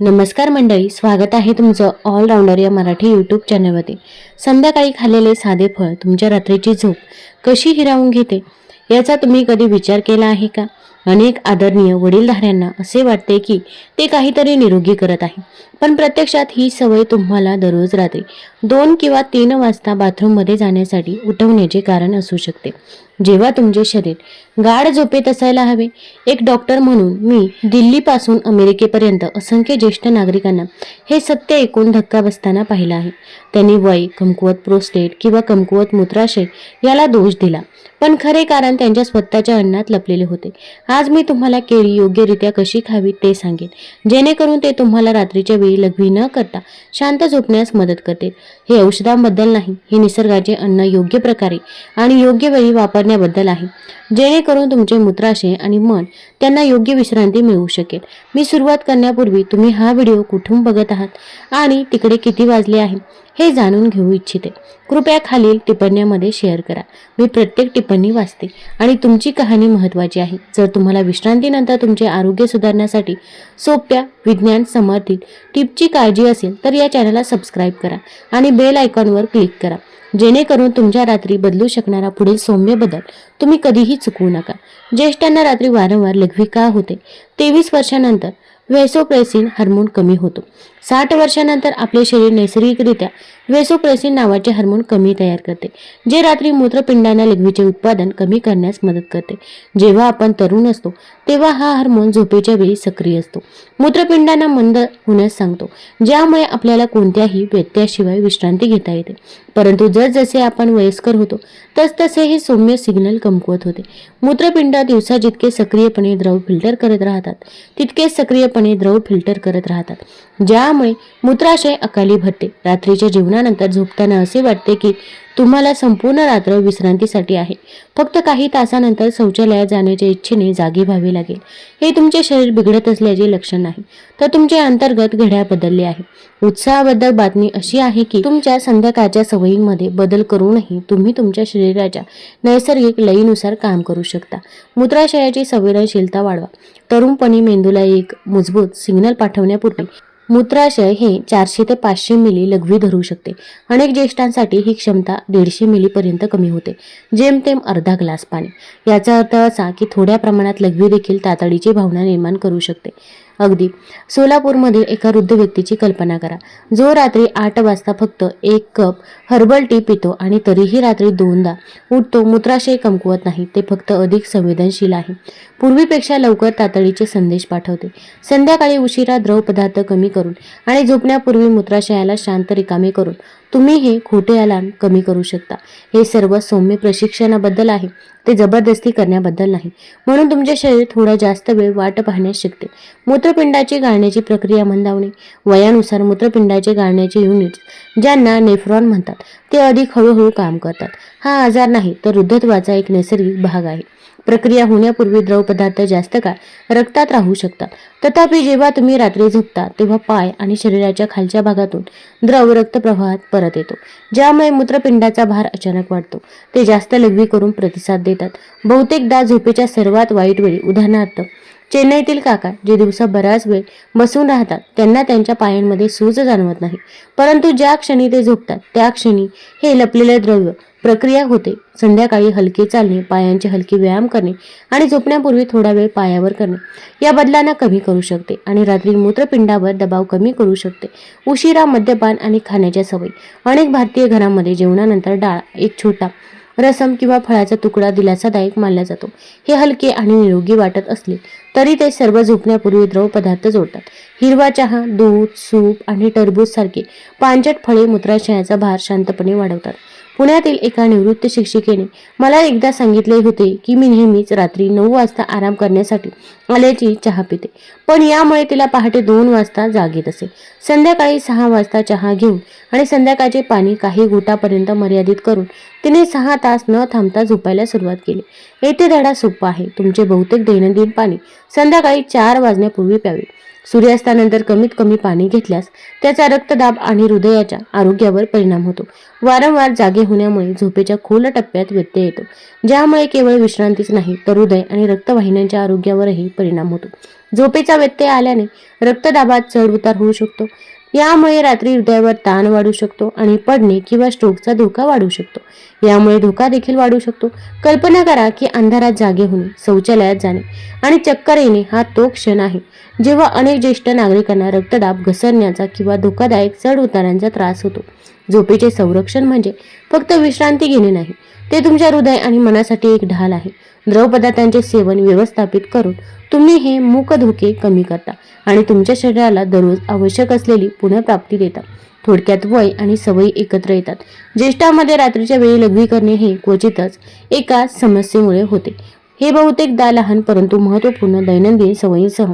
नमस्कार मंडळी स्वागत आहे तुमचं ऑलराऊंडर या मराठी यूट्यूब चॅनलमध्ये संध्याकाळी खाल्लेले साधे फळ तुमच्या रात्रीची झोप कशी हिरावून घेते याचा तुम्ही कधी विचार केला आहे का? अनेक आदरणीय वडीलधाऱ्यांना असे वाटते की ते काहीतरी निरोगी करत आहे. पण प्रत्यक्षात ही सवय तुम्हाला दररोज रात्री दोन किंवा तीन वाजता बाथरूममध्ये जाण्यासाठी उठवण्याचे कारण असू शकते. जेव्हा तुमचे शरीर गाढ झोपेत असायला हवे एक डॉक्टर म्हणून मी दिल्लीपासून अमेरिकेपर्यंत असंख्य ज्येष्ठ नागरिकांना हे सत्य ऐकून धक्का बसताना पाहिलं आहे. त्यांनी वय कमकुवत प्रोस्टेट किंवा कमकुवत मूत्राशय याला दोष दिला पण खरे कारण त्यांच्या स्वतःच्या अन्नात लपलेले होते. आज मी तुम्हाला केळी योग्यरित्या कशी खावी ते सांगेन. जेणेकरून ते तुम्हाला रात्रीच्या वेळी लघवी न करता शांत झोपण्यास मदत करते हे औषधांबद्दल नाही हे निसर्गाचे अन्न योग्य प्रकारे आणि योग्य वेळी वापरण्याबद्दल आहे. जेणेकरून तुमचे मूत्राशय आणि मन त्यांना योग्य विश्रांती मिळू शकेल. मी सुरुवात करण्यापूर्वी तुम्ही हा व्हिडिओ कुठून बघत आहात? आणि तिकडे किती वाजले आहे? हे जाणून घेऊ इच्छिते. कृपया खालील टिप्पण्यामध्ये शेअर करा. मी प्रत्येक टिप्पणी वाचते आणि तुमची कहाणी महत्त्वाची आहे. जर तुम्हाला विश्रांतीनंतर तुमचे आरोग्य सुधारण्यासाठी सोप्या विज्ञान समर्थित टिपची काळजी असेल तर या चॅनलला सबस्क्राईब करा आणि बेल आयकॉनवर क्लिक करा. जेणेकरून तुमच्या रात्री बदलू शकणारा पुढील सौम्य बदल तुम्ही कधीही चुकवू नका. ज्येष्ठांना रात्री वारंवार लघवी का होते. तेवीस वर्षानंतर व्हॅसोप्रेसिन हार्मोन कमी होतो. साठ वर्षानंतर आपले शरीर नैसर्गिकरित्या वेसोप्रेसिन नावाचे हार्मोन कमी तयार करते जे रात्री मूत्रपिंडांना लघवीचे उत्पादन कमी करण्यास मदत करते. जेव्हा आपण तरुण असतो तेव्हा हा हार्मोन झोपेच्या वेळी सक्रिय असतो. मूत्रपिंडांना मंद होण्यास सांगतो ज्यामुळे आपल्याला कोणत्याही व्यत्ययाशिवाय विश्रांती घेता येते. परंतु जसजसे आपण वयस्कर होतो तसतसे हे सौम्य सिग्नल कमकुवत होते. मूत्रपिंड दिवसा जितके सक्रियपणे द्रव फिल्टर करत राहतात तितकेच सक्रियपणे द्रव फिल्टर करत राहतात ज्या त्यामुळे मूत्राशय अकाली भरते. रात्रीच्या जीवनानंतर झोपताना असे वाटते की तुम्हाला संपूर्ण रात्र विश्रांतीसाठी आहे. फक्त काही तासानंतर शौचालयात जाण्याच्या इच्छेने जागी व्हावे लागेल. हे तुमचे शरीर बिघडत असल्याचे लक्षण नाही. तर तुमचे अंतर्गत घड्या बदलले आहे. उत्साहाबद्दल बातमी अशी आहे की तुमच्या संध्याकाळच्या सवयींमध्ये बदल करूनही तुम्ही तुमच्या शरीराच्या नैसर्गिक लयीनुसार काम करू शकता. मूत्राशयाची संवेदनशीलता वाढवा. तरुणपणी मेंदूला एक मजबूत सिग्नल पाठवण्यापूर्वी मूत्राशय हे चारशे ते पाचशे मिली लघवी धरू शकते. अनेक ज्येष्ठांसाठी ही क्षमता दीडशे मिलीपर्यंत कमी होते. जेमतेम अर्धा ग्लास पाणी. याचा अर्थ असा की थोड्या प्रमाणात लघवी देखील तातडीची भावना निर्माण करू शकते. अगदी. सोलापूरमधील एका वृद्ध व्यक्तीची कल्पना करा. जो रात्री आठ वाजता फक्त एक कप हर्बल टी पितो आणि तरीही रात्री दोनदा उठतो मूत्राशय कमकुवत नाही ते फक्त अधिक संवेदनशील आहे. पूर्वीपेक्षा लवकर तातडीचे संदेश पाठवते. संध्याकाळी उशिरा द्रव पदार्थ कमी करून आणि झोपण्यापूर्वी मूत्राशयाला शांत रिकामे करून तुम्ही हे खोटे अलार्म कमी करू शकता. हे सर्व सौम्य प्रशिक्षणाबद्दल आहे. ते जबरदस्ती करण्याबद्दल नाही. म्हणून तुमचे शरीर थोडा जास्त वेळ वाट पाहण्यास शिकते. मूत्रपिंडाची गाळण्याची प्रक्रिया मंदावणे. वयानुसार मूत्रपिंडाचे गाळण्याचे युनिट्स ज्यांना नेफ्रॉन म्हणतात ते अधिक हळूहळू काम करतात. हा आजार नाही तर वृद्धत्वाचा एक नैसर्गिक भाग आहे. प्रक्रिया होण्यापूर्वी द्रव पदार्थ जास्त काळ रक्तात राहू शकतात. तथापि जेव्हा तुम्ही रात्री झोपता तेव्हा पाय आणि शरीराच्या खालच्या भागातून द्रव रक्तप्रवाहात परत येतो. ज्यामुळे मूत्रपिंडाचा भार अचानक वाढतो. ते जास्त लघवी करून प्रतिसाद देतात. बहुतेकदा झोपेच्या सर्वात वाईट वेळी उदाहरणार्थ चेन्नईतील काका जे दिवसा बराच वेळ बसून राहतात त्यांना त्यांच्या पायांमध्ये सूज जाणवत नाही. परंतु ज्या क्षणी ते झोपतात त्या क्षणी हे लपलेले द्रव्य प्रक्रिया होते. संध्याकाळी हलके चालणे पायांचे हलके व्यायाम करणे आणि झोपण्यापूर्वी थोडा वेळ पायावर करणे. या बदलांना कमी करू शकते आणि रात्री मूत्रपिंडावर दबाव कमी करू शकते. उशिरा मद्यपान आणि खाण्याच्या सवयी. अनेक भारतीय घरांमध्ये जेवणानंतर डाळ एक छोटा रसम किंवा फळाचा तुकडा दिलासादायक मानला जातो. हे हलके आणि निरोगी वाटत असले तरी ते सर्व झोपण्यापूर्वी द्रव पदार्थ जोडतात. हिरवा चहा दूध सूप आणि टरबूज सारखे पांचट फळे मूत्राशयाचा भार शांतपणे वाढवतात. पुण्यातील एका निवृत्त शिक्षिकेने मला एकदा सांगितले होते की मी नेहमीच रात्री नऊ वाजता आराम करण्यासाठी आल्याची चहा पिते. पण यामुळे तिला पहाटे दोन वाजता जाग येत असे. संध्याकाळी सहा वाजता चहा घेऊन आणि संध्याकाळचे पाणी काही घोटापर्यंत मर्यादित करून तिने सहा तास न थांबता झोपायला सुरुवात केली. येथे धडा सोपा आहे. तुमचे बहुतेक दैनंदिन पाणी संध्याकाळी चार वाजण्यापूर्वी प्यावे. सूर्यास्तानंतर कमीत कमी पाणी घेतल्यास त्याचा रक्तदाब आणि हृदयाच्या आरोग्यावर परिणाम होतो. वारंवार जागे होण्यामुळे झोपेच्या खोल टप्प्यात व्यत्यय येतो. ज्यामुळे केवळ विश्रांतीच नाही तर हृदय आणि रक्तवाहिन्यांच्या आरोग्यावरही परिणाम होतो. झोपेचा व्यत्यय आल्याने रक्तदाबात चढ उतार होऊ शकतो. यामुळे रात्री हृदयावर ताण वाढू शकतो आणि पडणे किंवा स्ट्रोकचा धोका वाढू शकतो. यामुळे धोका देखील वाढू शकतो. कल्पना करा की अंधारात जागे होणे शौचालयात जाणे आणि चक्कर येणे हा तो क्षण आहे. जेव्हा अनेक ज्येष्ठ नागरिकांना रक्तदाब घसरण्याचा किंवा धोकादायक चढ उतारांचा त्रास होतो. झोपेचे संरक्षण म्हणजे फक्त विश्रांती घेणे नाही ते तुमच्या हृदय आणि मनासाठी एक ढाल आहे. द्रव पदार्थांचे सेवन व्यवस्थापित करून तुम्ही हे मूक धोके कमी करता आणि तुमच्या शरीराला दररोज आवश्यक असलेली पुनर्प्राप्ती देता. थोडक्यात वय आणि सवयी एकत्र येतात. ज्येष्ठामध्ये रात्रीच्या वेळी लघवी करणे हे क्वचितच एका समस्येमुळे होते. हे बहुतेकदा लहान परंतु महत्त्वपूर्ण दैनंदिन सवयींसह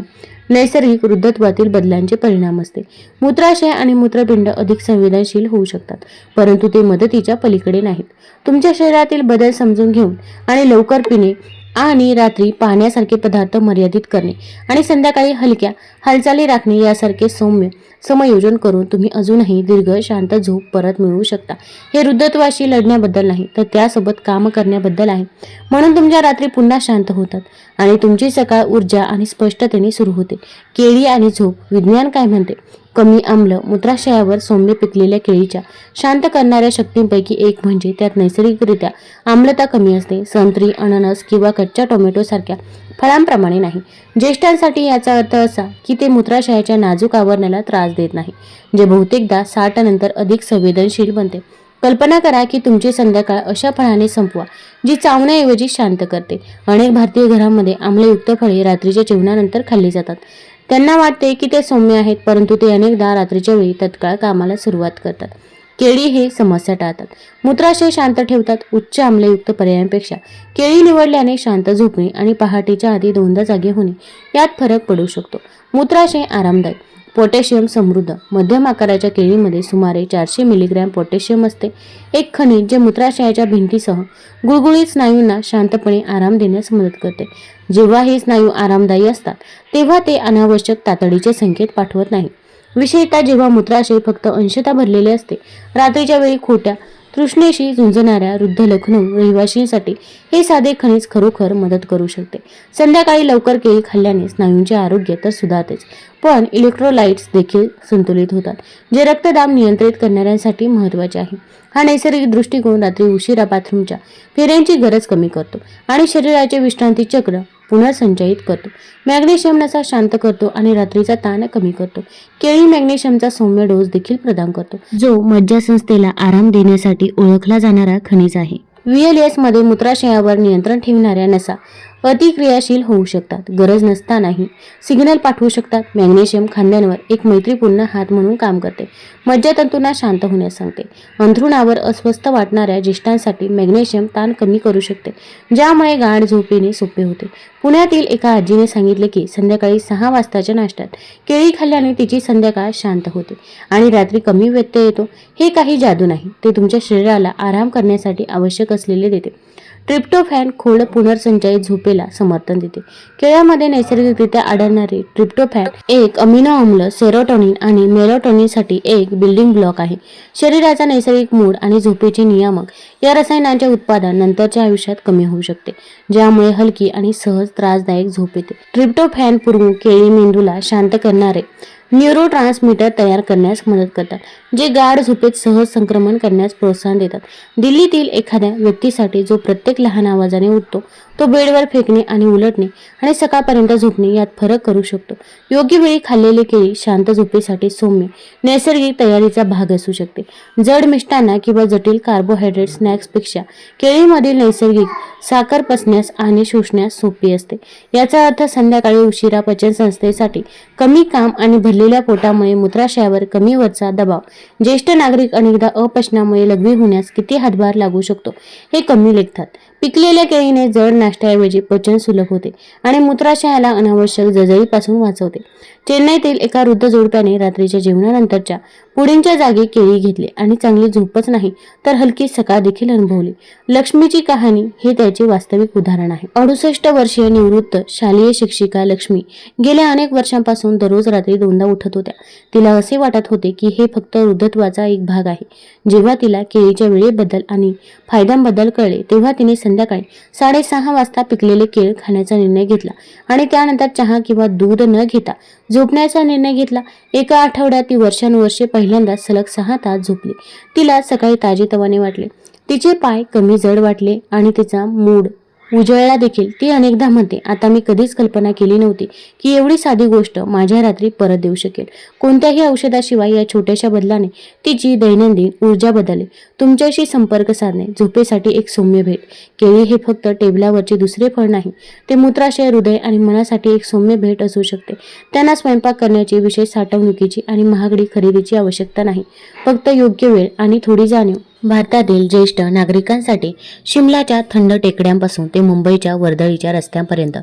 नैसर्गिक वृद्धत्वातील बदलांचे परिणाम असते. मूत्राशय आणि मूत्रपिंड अधिक संवेदनशील होऊ शकतात परंतु ते मदतीच्या पलीकडे नाहीत. तुमच्या शरीरातील बदल समजून घेऊन आणि लवकर पिणे आणि रात्री पाहण्यासारखे पदार्थ मर्यादित करणे आणि संध्याकाळी हलक्या हालचाली राखणे यासारखे सौम्य समयोजन करून तुम्ही अजूनही दीर्घ शांत झोप परत मिळवू शकता. हे वृद्धत्वाशी लढण्याबद्दल नाही तर त्यासोबत काम करण्याबद्दल आहे. म्हणून तुमच्या रात्री पुन्हा शांत होतात आणि तुमची सकाळ ऊर्जा आणि स्पष्टतेने सुरू होते. केळी आणि झोप विज्ञान काय म्हणते? कमी आम्ल मूत्राशयावर सौम्य पिकलेल्या केळीच्या शांत करणाऱ्या शक्तींपैकी एक म्हणजे त्यात नैसर्गिकरित्या आम्लता कमी असते. संत्री अननस किंवा कच्च्या टोमॅटो सारख्या फळांप्रमाणे नाही. ज्येष्ठांसाठी याचा अर्थ असा की ते मूत्राशयाच्या नाजूक आवरणाला त्रास देत नाही जे बहुतेकदा साठ नंतर अधिक संवेदनशील बनते. कल्पना करा की तुमची संध्याकाळ अशा फळाने संपवा जी चावण्याऐवजी शांत करते. अनेक भारतीय घरांमध्ये आम्लयुक्त फळे रात्रीच्या जेवणानंतर खाल्ली जातात. त्यांना वाटते की ते सौम्य आहेत परंतु ते अनेकदा रात्रीच्या वेळी तत्काळ कामाला सुरुवात करतात. केळी हे समस्या टाळतात. मूत्राशय शांत ठेवतात उच्च आम्लयुक्त पर्यायांपेक्षा. केळी निवडल्याने शांत झोपणे आणि पहाटेच्या आधी दोनदा जागे होणे यात फरक पडू शकतो. मूत्राशय आरामदायक. पोटॅशियम समृद्ध. मध्यम आकाराच्या केळीमध्ये सुमारे चारशे मिलीग्रॅम पोटॅशियम असते. एक खनिज जे मूत्राशयाच्या भिंतीसह गुळगुळीत स्नायूंना शांतपणे आराम देण्यास मदत करते. जेव्हा हे स्नायू आरामदायी असतात तेव्हा ते अनावश्यक तातडीचे संकेत पाठवत नाही. विशेषतः जेव्हा मूत्राशय फक्त अंशता भरलेले असते रात्रीच्या वेळी खोट्या तृष्णेशी झुंजणाऱ्या वृद्ध लखनौ रहिवाशींसाठी हे साधे खनिज खरोखर मदत करू शकते. संध्याकाळी लवकर केळी खाल्ल्याने स्नायूंचे आरोग्य तर सुधारतेच. पण इलेक्ट्रोलाइट्स देखील संतुलित होतात जे रक्तदाब नियंत्रित करणाऱ्यांसाठी महत्त्वाचे आहे. हा नैसर्गिक दृष्टिकोन रात्री उशिरा बाथरूमच्या फेऱ्यांची गरज कमी करतो आणि शरीराचे विश्रांती चक्र पुनर्संचयित करतो. मॅग्नेशियम नसा शांत करतो आणि रात्रीचा ताण कमी करतो. केळी मॅग्नेशियमचा सौम्य डोस देखील प्रदान करतो जो मज्जासंस्थेला आराम देण्यासाठी ओळखला जाणारा खनिज आहे. व्हीएलएसमध्ये मूत्राशयावर नियंत्रण ठेवणाऱ्या नसा अतिक्रियाशील होऊ शकतात. गरज नसतानाही सिग्नल पाठवू शकतात. मॅग्नेशियम खांद्यांवर एक मैत्रीपूर्ण हात म्हणून काम करते. मज्जातंतूंना शांत होण्यास सांगते. अंथरुणावर अस्वस्थ वाटणाऱ्या ज्येष्ठांसाठी मॅग्नेशियम ताण कमी करू शकते ज्यामुळे गाढ झोपेने सोपे होते. पुण्यातील एका आजीने सांगितले की संध्याकाळी सहा वाजताच्या नाश्त्यात केळी खाल्ल्याने तिची संध्याकाळ शांत होते आणि रात्री कमी व्यत्यय येतो. हे काही जादू नाही. ते तुमच्या शरीराला आराम करण्यासाठी आवश्यक असलेले देते. ट्रिप्टोफॅन खोड पुनर्संचयित झोपेला समर्थन देते. केळ्यामध्ये नैसर्गिकरित्या आढळणारे ट्रिप्टोफॅन एक अमिनो आम्ल सेरोटोनिन आणि मेरोटोनिनसाठी एक बिल्डिंग ब्लॉक आहे. शरीराचा नैसर्गिक मूड आणि झोपेचे नियामक या रसायनांचे उत्पादन नंतरच्या आयुष्यात कमी होऊ शकते ज्यामुळे हलकी आणि सहज त्रासदायक झोप येते. ट्रिप्टोफॅन पूर्व केळी मेंदूला शांत करणारे न्यूरो ट्रान्समीटर तयार करण्यास मदत करतात जे गाढ झोपेत सहज संक्रमण करण्यास प्रोत्साहन देतात. दिल्लीतील एखाद्या व्यक्तीसाठी जो प्रत्येक लहान आवाजाने उठतो तो बेडवर फेकणे आणि उलटणे आणि सकाळपर्यंत झोपणे यात फरक करू शकतो. योग्य वेळी खाल्लेली केळी शांत झोपेसाठी सौम्य नैसर्गिक तयारीचा भाग असू शकते. जड मिष्टांना किंवा जटिल कार्बोहायड्रेट स्नॅक्सपेक्षा केळीमधील नैसर्गिक साखर पचण्यास आणि शोषण्यास सोपी असते. याचा अर्थ संध्याकाळी उशिरा पचन संस्थेसाठी कमी काम आणि भरलेल्या पोटामुळे मूत्राशयावर कमी वरचा दबाव. ज्येष्ठ नागरिक अनेकदा अपचनामुळे लघवी होण्यास किती हातभार लागू शकतो हे कमी लेखतात. पिकलेल्या केळीने जड नाश्त्याऐवजी पचन सुलभ होते आणि मूत्राशयाला अनावश्यक जजळीपासून वाचवते. चेन्नईतील एका वृद्ध जोडप्याने रात्रीच्या जेवणानंतरच्या पुढींच्या जागी केळी घेतली आणि चांगली झोपच नाही तर हलकी सकाळ देखील अनुभवली. लक्ष्मीची कहाणी हे त्याचे वास्तविक उदाहरण आहे. अडुसष्ट वर्षीय निवृत्त शालेय शिक्षिका लक्ष्मी गेल्या अनेक वर्षांपासून दररोज रात्री दोनदा उठत होत्या. तिला असे वाटत होते की हे फक्त वृद्धत्वाचा एक भाग आहे. जेव्हा तिला केळीच्या वेळेबद्दल आणि फायद्यांबद्दल कळले तेव्हा तिने संध्याकाळी साडेसहा वाजता पिकलेले केळ खाण्याचा निर्णय घेतला आणि त्यानंतर चहा किंवा दूध न घेता झोपण्याचा निर्णय घेतला. एका आठवड्यात ती वर्षानुवर्षे पहिल्यांदा सलग सहा तास झोपली. तिला सकाळी ताजेतवाने वाटले. तिचे पाय कमी जड वाटले आणि तिचा मूड उजळला देखील. ती अनेकदा म्हणते आता मी कधीच कल्पना केली नव्हती की एवढी साधी गोष्ट माझ्या रात्री परत देऊ शकेल. कोणत्याही औषधाशिवाय या छोट्याशा बदलाने तिची दैनंदिन ऊर्जा बदलली तुमच्याशी संपर्क साधणे झोपेसाठी एक सौम्य भेट. केळी हे फक्त टेबलावरचे दुसरे फळ नाही ते मूत्राशय हृदय आणि मनासाठी एक सौम्य भेट असू शकते. त्यांना स्वयंपाक करण्याची विशेष साठवणुकीची आणि महागडी खरेदीची आवश्यकता नाही. फक्त योग्य वेळ आणि थोडी जाणीव भारतातील ज्येष्ठ नागरिकांसाठी शिमलाच्या थंड टेकड्यांपासून ते मुंबईच्या वर्दळीच्या रस्त्यांपर्यंत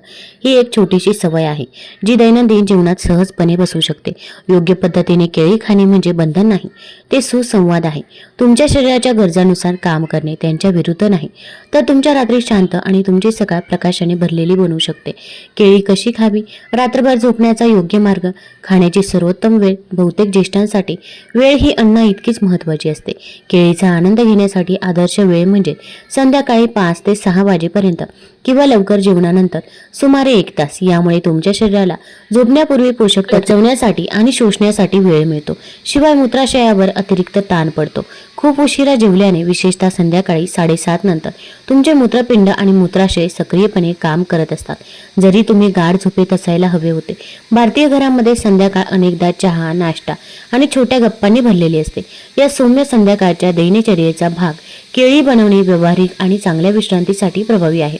ही एक छोटीशी सवय आहे जी दैनंदिन जीवनात सहजपणे बसू शकते. योग्य पद्धतीने केळी खाणे म्हणजे बंधन नाही ते सुसंवाद आहे. तुमच्या शरीराच्या गरजानुसार काम करणे त्यांच्या विरुद्ध नाही तर तुमच्या रात्री शांत आणि तुमची सकाळ प्रकाशाने भरलेली बनवू शकते. केळी कशी खावी? रात्रभर झोपण्याचा योग्य मार्ग? खाण्याची सर्वोत्तम वेळ? बहुतेक ज्येष्ठांसाठी वेळ ही अन्न इतकीच महत्त्वाची असते. केळीचा आनंद घेण्यासाठी आदर्श वेळ म्हणजे संध्याकाळी पाच ते सहा वाजेपर्यंत किंवा लवकर जेवणानंतर सुमारे एक तास. यामुळे तुमच्या शरीराला झोपण्यापूर्वी पोषक पचवण्यासाठी आणि शोषण्यासाठी वेळ मिळतो. शिवाय मूत्राशयावर अतिरिक्त ताण पडतो. खूप उशिरा जेवल्याने विशेषतः संध्याकाळी साडेसात नंतर तुमचे मूत्रपिंड आणि मूत्राशय सक्रियपणे काम करत असतात. जरी तुम्ही गाढ झोपेत असायला हवे होते. भारतीय घरामध्ये संध्याकाळ अनेकदा चहा नाश्ता आणि छोट्या गप्पांनी भरलेली असते. या सौम्य संध्याकाळच्या दैनचर्येचा भाग केळी बनवणे व्यावहारिक आणि चांगल्या विश्रांतीसाठी प्रभावी आहे.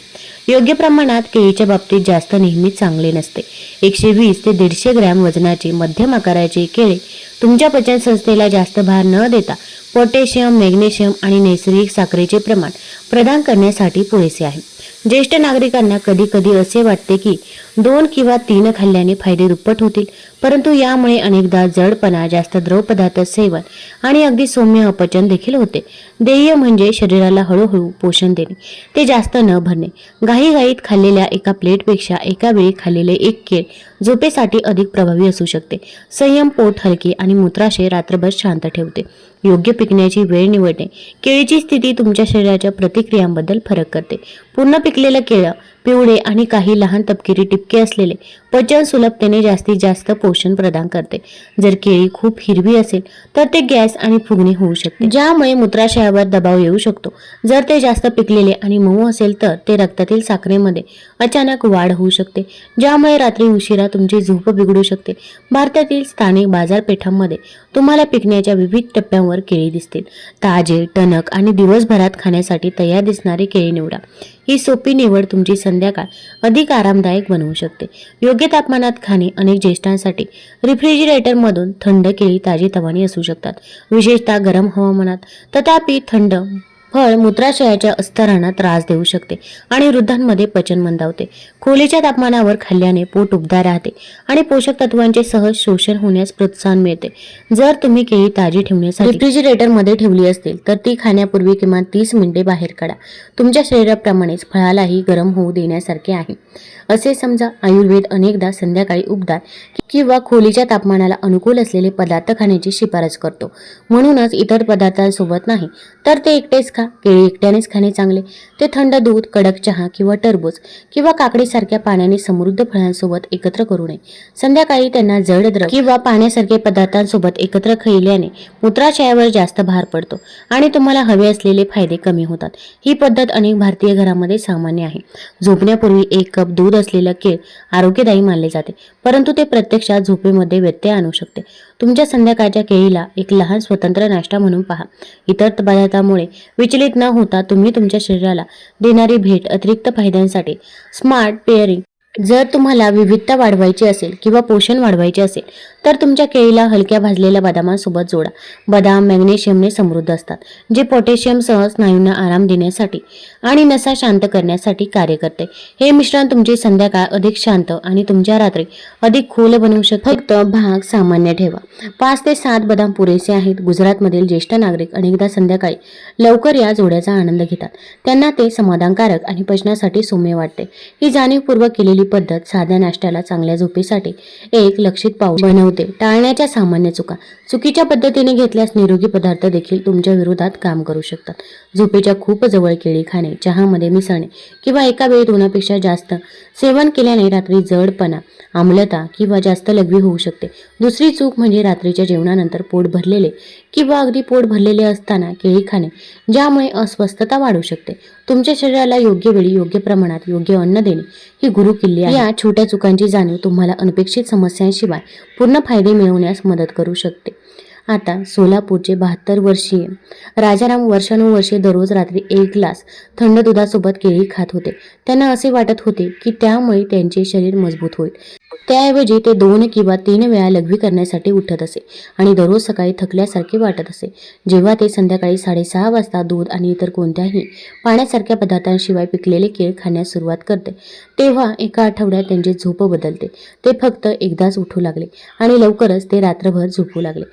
योग्य प्रमाणात केळीच्या बाबतीत जास्त नेहमीच चांगले नसते. एकशे वीस ते दीडशे ग्रॅम वजनाचे मध्यम आकाराचे केळे तुमच्या पचनसंस्थेला जास्त भार न देता पोटॅशियम मॅग्नेशियम आणि नैसर्गिक साखरेचे प्रमाण प्रदान करण्यासाठी पुरेसे आहे. ज्येष्ठ नागरिकांना कधी कधी असे वाटते की दोन किंवा तीन खाल्ल्याने फायदे दुप्पट होतील. परंतु यामुळे अनेकदा जडपणा जास्त द्रव पदार्थ सेवन आणि अगदी सौम्य अपचन देखील होते. ध्येय म्हणजे शरीराला हळूहळू पोषण देणे. ते जास्त न भरणे. घाईघाईत खाल्लेल्या एका प्लेटपेक्षा एका वेळी खाल्लेले एक केळ झोपेसाठी अधिक प्रभावी असू शकते. संयम पोट हलके आणि मूत्राशय रात्रभर शांत ठेवते. योग्य पिकण्याची वेळ निवडणे. केळीची स्थिती तुमच्या शरीराच्या प्रतिक्रियांबद्दल फरक करते. पूर्ण पिकलेलं केळं पिवळे आणि काही लहान तपकिरी टिपके असलेले पचन सुलभतेने जास्तीत जास्त पोषण प्रदान करते. जर केळी खूप हिरवी असेल तर ते गॅस आणि फुगणी होऊ शकते. ज्यामुळे मूत्राशयावर दबाव येऊ शकतो. जर ते जास्त पिकलेले आणि मऊ असेल तर ते रक्तातील साखरेमध्ये अचानक वाढ होऊ शकते. ज्यामुळे रात्री उशिरा तुमची झोप बिघडू शकते. भारतातील स्थानिक बाजारपेठांमध्ये तुम्हाला पिकण्याच्या विविध टप्प्यांवर केळी दिसतील. ताजे टणक आणि दिवसभरात खाण्यासाठी तयार दिसणारी केळी निवडा. ही सोपी निवड तुमची संध्याकाळ अधिक आरामदायक बनवू शकते. योग्य तापमानात खाणे अनेक ज्येष्ठांसाठी रिफ्रिजिरेटरमधून थंड केळी ताजीतवानी असू शकतात. विशेषतः गरम हवामानात. तथापि थंड फळ मूत्राशयाच्या अस्तरांना त्रास देऊ शकते आणि वृद्धांमध्ये पचन मंदावते. खोलीच्या तापमानावर खाल्ल्याने पोट उबदार राहते आणि पोषक तत्वांचे सहज शोषण होण्यास प्रोत्साहन मिळते. जर तुम्ही केळी ताजी ठेवण्यासाठी रेफ्रिजरेटरमध्ये ठेवली असतील तर ती खाण्यापूर्वी किमान तीस मिनिटे बाहेर काढा. तुमच्या शरीराप्रमाणेच फळालाही गरम होऊ देण्यासारखे आहे. असे समजा आयुर्वेद अनेकदा संध्याकाळी उबदार किंवा खोलीच्या तापमानाला अनुकूल असलेले पदार्थ खाण्याची शिफारस करतो. म्हणूनच इतर पदार्थांसोबत नाही तर ते एकटेच खा. केळी एकट्यानेच खाणे चांगले. ते थंड दूध कडक चहा किंवा टरबूज किंवा काकडीसारख्या पाण्याने समृद्ध फळांसोबत एकत्र करू नये. संध्याकाळी त्यांना जड द्रव किंवा पाण्यासारखे पदार्थांसोबत एकत्र खाल्ल्याने मूत्राशयावर जास्त भार पडतो आणि तुम्हाला हवे असलेले फायदे कमी होतात. ही पद्धत अनेक भारतीय घरामध्ये सामान्य आहे. झोपण्यापूर्वी एक कप दूध असलेलं केळ आरोग्यदायी मानले जाते परंतु ते प्रत्यक्षात झोपेमध्ये व्यत्यय आणू शकते. तुमच्या संध्याकाळच्या केळीला एक लहान स्वतंत्र नाश्ता म्हणून पहा. इतर पदार्थामुळे विचार विचलित न होता तुम्ही तुमच्या शरीराला देणारी भेट अतिरिक्त फायद्यांसाठी. स्मार्ट पेअरिंग जर तुम्हाला विविधता वाढवायची असेल किंवा पोषण वाढवायचे असेल तर तुमच्या केळीला हलक्या भाजलेल्या बदामासोबत जोडा. बदाम मॅग्नेशियमने समृद्ध असतात जे पोटॅशियमसह स्नायूंना आराम देण्यासाठी आणि नसा शांत करण्यासाठी कार्य करते. हे मिश्रण तुमची संध्याकाळ अधिक शांत आणि तुमच्या रात्री अधिक खोल बनवू शकते. फक्त भाग सामान्य ठेवा. पाच ते सात बदाम पुरेसे आहेत. गुजरातमधील ज्येष्ठ नागरिक अनेकदा संध्याकाळी लवकर या जोड्याचा आनंद घेतात. त्यांना ते समाधानकारक आणि पचनासाठी सौम्य वाटते. ही जाणीवपूर्वक केलेली ही पद्धत साध्या नाश्त्याला चांगल्या झोपेसाठी एक लक्षित पाऊल बनवते. टाळण्याच्या सामान्य चुका. चुकीच्या पद्धतीने घेतल्यास निरोगी पदार्थ देखील तुमच्या विरोधात काम करू शकतात. झोपेच्या खूप जवळ केळी खाणे चहामध्ये मिसळणे किंवा एका वेळी दोनापेक्षा जास्त सेवन केल्याने रात्री जडपणा आम्लता किंवा जास्त लघवी होऊ शकते. दुसरी चूक म्हणजे रात्रीच्या जेवणानंतर पोट भरलेले किंवा अगदी पोट भरलेले असताना केळी खाणे ज्यामुळे अस्वस्थता वाढू शकते. तुमच्या शरीराला योग्य वेळी योग्य प्रमाणात योग्य अन्न देणे ही गुरु किल्ली आहे. या छोट्या चुकांची जाणीव तुम्हाला अनपेक्षित समस्यांशिवाय पूर्ण फायदे मिळवण्यास मदत करू शकते. आता सोलापूरचे बहात्तर वर्षीय. राजाराम वर्षानुवर्षे दररोज रात्री एक ग्लास थंड दुधासोबत केळी खात होते. त्यांना असे वाटत होते की त्यामुळे त्यांचे शरीर मजबूत होईल. त्याऐवजी ते दोन किंवा तीन वेळा लघवी करण्यासाठी उठत असे आणि दररोज सकाळी थकल्यासारखे वाटत असे. जेव्हा ते संध्याकाळी साडेसहा वाजता दूध आणि इतर कोणत्याही पाण्यासारख्या पदार्थांशिवाय पिकलेले केळ खाण्यास सुरुवात करते तेव्हा एका आठवड्यात त्यांची झोप बदलते. ते फक्त एकदाच उठू लागले आणि लवकरच ते रात्रभर झोपू लागले.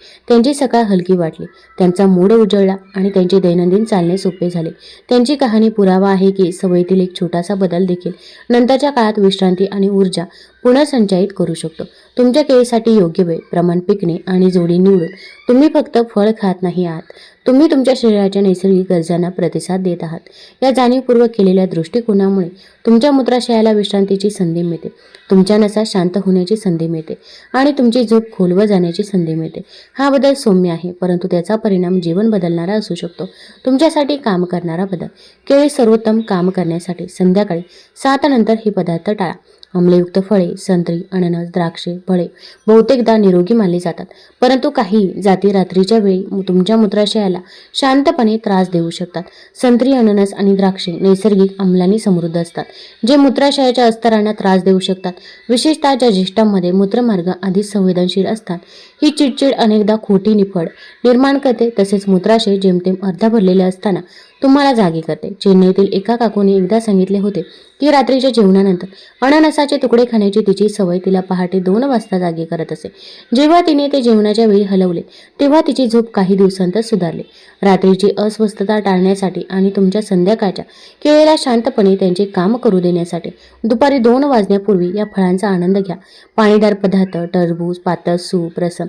त्यांची सकाळ हलकी वाटली. त्यांचा मूड उजळला आणि त्यांचे दैनंदिन चालणे सोपे झाले. त्यांची कहाणी पुरावा आहे की सवयीतील एक छोटासा बदल देखील. नंतरच्या काळात विश्रांती आणि ऊर्जा पुनर्संचयित करू शकतो. तुमच्या केळीसाठी योग्य वेळ प्रमाण पिकणे आणि जोडी निवडून तुम्ही फक्त फळ खात नाही आहात. तुम्ही तुमच्या शरीराच्या नैसर्गिक गरजांना प्रतिसाद देत आहात. या जाणीवपूर्वक केलेल्या दृष्टिकोनामुळे तुमच्या मूत्राशयाला विश्रांतीची संधी मिळते. तुमच्या नसा शांत होण्याची संधी मिळते आणि तुमची झोप खोलवर जाण्याची संधी मिळते. हा बदल सौम्य आहे परंतु त्याचा परिणाम जीवन बदलणारा असू शकतो. तुमच्यासाठी काम करणारा बदल. केवळ सर्वोत्तम काम करण्यासाठी संध्याकाळी सात नंतर हे पदार्थ टाळा. आम्लयुक्त फळे संत्री अननस द्राक्षे फळे बहुतेकदा निरोगी मानली जातात. परंतु काही जाती रात्रीच्या वेळी तुमच्या मूत्राशयाला शांतपणे त्रास देऊ शकतात. संत्री अननस आणि द्राक्षे नैसर्गिक आम्लाने समृद्ध असतात जे मूत्राशयाच्या अस्तरांना त्रास देऊ शकतात. विशेषतः ज्या ज्येष्ठांमध्ये मूत्रमार्ग आधीच संवेदनशील असतात ही चिडचिड अनेकदा खोटी निफड निर्माण करते तसेच मूत्राशय जेमतेम अर्धा भरलेले असताना तुम्हाला जागे करते. चेन्नईतील एका काकूने एकदा सांगितले होते की रात्रीच्या जेवणानंतर अननसाचे तुकडे खाण्याची तिची सवय तिला पहाटे दोन वाजता जागे करत असे. जेव्हा तिने ते जेवणाच्या वेळी हलवले तेव्हा तिची झोप काही दिवसांतच सुधारली. रात्रीची अस्वस्थता टाळण्यासाठी आणि तुमच्या संध्याकाळच्या केळेला शांतपणे त्यांचे काम करू देण्यासाठी दुपारी दोन वाजण्यापूर्वी या फळांचा आनंद घ्या. पाणीदार पदार्थ टरबूज पातळ सूप रसम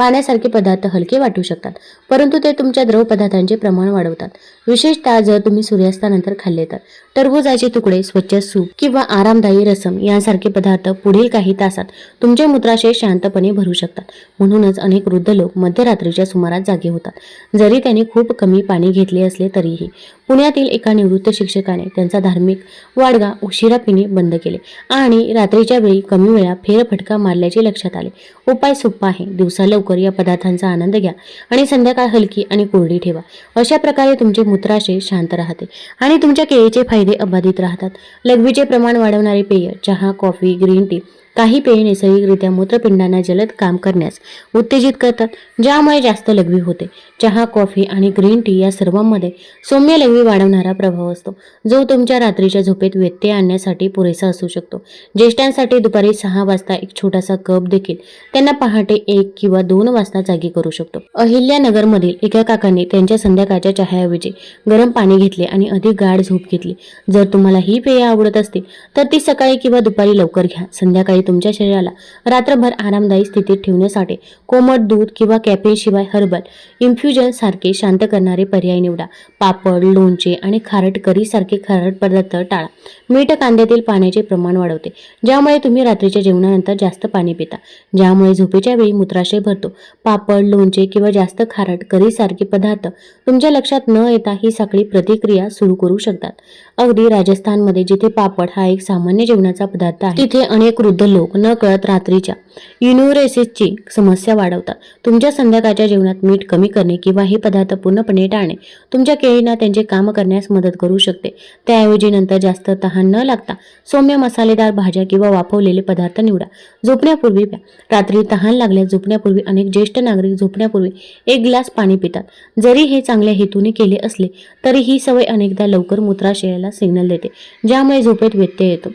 पाण्यासारखे पदार्थ हलके वाटू शकतात परंतु ते तुमच्या द्रव पदार्थांचे प्रमाण वाढवतात. विशेषतः जर तुम्ही सूर्यास्तानंतर खाल्ले तर. टरबूजाचे तुकडे स्वच्छ सूप किंवा आरामदायी रसम यांसारखे पदार्थ पुढील काही तासात तुमचे मूत्राशय शांतपणे भरू शकतात. म्हणूनच अनेक वृद्ध लोक मध्यरात्रीच्या सुमारास जागे होतात. जरी त्यांनी खूप कमी पाणी घेतले असले तरीही पुण्यातील एका निवृत्त शिक्षकाने त्यांचा धार्मिक वाडगा उशिरा पिणे बंद केले आणि रात्रीच्या वेळी कमी वेळा फेरफटका मारल्याचे लक्षात आले. उपाय सोपा आहे दिवसा लवकर या पदार्थांचा आनंद घ्या आणि संध्याकाळ हलकी आणि कोरडी ठेवा. अशा प्रकारे तुमचे मूत्राशय शांत राहते आणि तुमच्या केळीचे फायदे अबाधित राहतात. लघवीचे प्रमाण वाढवणारे पेय चहा कॉफी ग्रीन टी काही पेय नैसर्गिकरित्या मूत्रपिंडांना जलद काम करण्यास उत्तेजित करतात ज्यामुळे जास्त लघवी होते. चहा कॉफी आणि ग्रीन टी या सर्वांमध्ये सौम्य लघवी वाढवणारा प्रभाव असतो जो तुमच्या रात्रीच्या झोपेत व्यत्यय आणण्यासाठी पुरेसा असू शकतो. ज्येष्ठांसाठी दुपारी सहा वाजता एक छोटासा कप देखील त्यांना पहाटे एक किंवा दोन वाजता जागी करू शकतो. अहिल्यानगरमधील एका काकाने त्यांच्या संध्याकाळच्या चहाऐवजी गरम पाणी घेतले आणि अधिक गाढ झोप घेतली. जर तुम्हाला ही पेय आवडत असतील तर ती सकाळी किंवा दुपारी लवकर घ्या. संध्याकाळी तुमच्या शरीराला रात्रभर आरामदायी स्थितीत ठेवण्यासाठी कोमट दूध किंवा कॅफेन शिवाय हर्बल इन्फ्युजन सारखे शांत करणारे पर्याय निवडा. पापड लोणचे आणि खारट करी सारखे खारट पदार्थ टाळा. मीठ कांद्यातील पाण्याचे प्रमाण वाढवते. ज्यामुळे तुम्ही रात्रीच्या जेवणानंतर जास्त पाणी पिता. ज्यामुळे झोपेच्या वेळी मूत्राशय भरतो. पापड लोणचे किंवा जास्त खारट करी सारखे पदार्थ तुमच्या लक्षात न येता ही साखळी प्रतिक्रिया सुरू करू शकतात. अगदी राजस्थानमध्ये जिथे पापड हा एक सामान्य जेवणाचा पदार्थ आहे तिथे अनेक वृद्ध लोक न कळत रात्रीच्या युनुरेसिसची समस्या वाढवतात. तुमच्या संध्याकाळच्या जेवणात मीठ कमी करणे किंवा हे पदार्थ पूर्णपणे टाळणे तुमच्या केळींना त्यांचे काम करण्यास मदत करू शकते. त्याऐवजी नंतर जास्त तहान न लागता सौम्य मसालेदार भाज्या किंवा वाफवलेले पदार्थ निवडा. झोपण्यापूर्वी प्या. रात्री तहान लागल्यास झोपण्यापूर्वी अनेक ज्येष्ठ नागरिक झोपण्यापूर्वी एक ग्लास पाणी पितात. जरी हे चांगल्या हेतूने केले असले तरी ही सवय अनेकदा लवकर मूत्राशयाला सिग्नल देते ज्यामुळे झोपेत व्यत्यय येतो.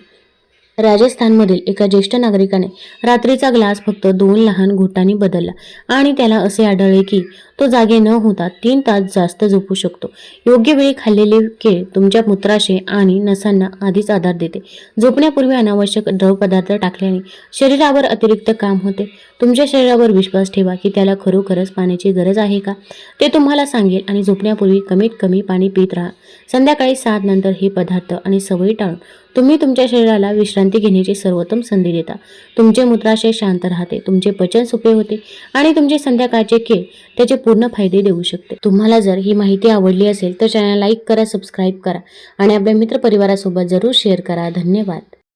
राजस्थानमधील एका ज्येष्ठ नागरिकाने रात्रीचा ग्लास फक्त दोन लहान घोटांनी बदलला आणि त्याला असे आढळले की तो जागे न होता तीन तास जास्त झोपू शकतो. योग्य वेळी खाल्लेले केळ तुमच्या मूत्राशय आणि नसांना आधीच आधार देते. झोपण्यापूर्वी अनावश्यक द्रव पदार्थ टाकल्याने शरीरावर अतिरिक्त काम होते. तुमच्या शरीरावर विश्वास ठेवा की त्याला खरोखरच पाण्याची गरज आहे का? ते तुम्हाला सांगेल आणि झोपण्यापूर्वी कमीत कमी पाणी पित राहा. संध्याकाळी सात नंतर हे पदार्थ आणि सवयी टाळून तुम्ही तुमच्या शरीराला विश्रांती घेण्याची सर्वोत्तम संधी देता. तुमचे मूत्राशय शांत राहते तुमचे पचन सोपे होते आणि तुमचे संध्याकाळचे केळ त्याचे पूर्ण फायदे देऊ शकते. तुम्हाला जर ही माहिती आवडली असेल तर चॅनल लाईक करा सबस्क्राईब करा आणि आपल्या मित्रपरिवारासोबत जरूर शेअर करा. धन्यवाद.